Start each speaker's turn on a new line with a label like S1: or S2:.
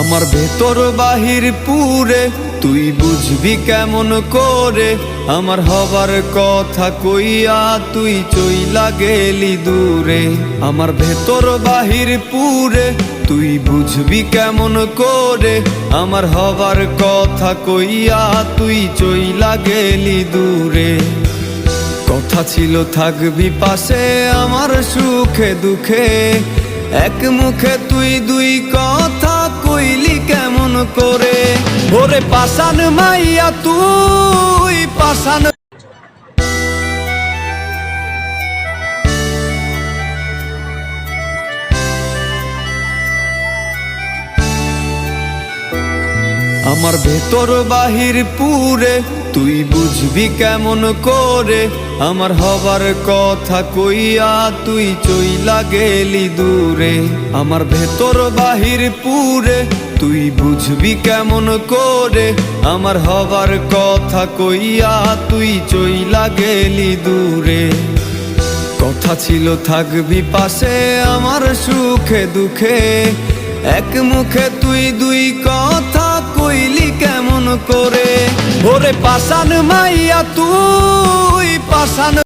S1: আমার ভেতর বাহির পুরে, তুই বুঝবি কেমন করে? আমার হবার কথা কইয়া তুই চইলা গেলি দূরে। আমার ভেতর বাহির পুরে, তুই বুঝবি কেমন করে? আমার হবার কথা কইয়া তুই চইলা গেলি দূরে। কথা ছিল থাকবি পাশে আমার সুখে দুঃখে। এক মুখে তুই দুই কথা কইলি কেমন করে? ভোরে পাশান মাইয়া তুই পাশান আমার ভেতর বাহির পুরে, তুই বুঝবি কেমন করে? আমার হবার কথা কইয়া তুই চইলা গেলি দূরে। আমার ভেতর বাহির পুরে, তুই বুঝবি কেমন করে? আমার হবার কথা কইয়া তুই চইলা গেলি দূরে। কথা ছিল থাকবি পাশে আমার সুখে দুঃখে। এক মুখে তুই দুই কথা কইলি কেমন করে? ওরে পাশান মাইয়া তুই পাশান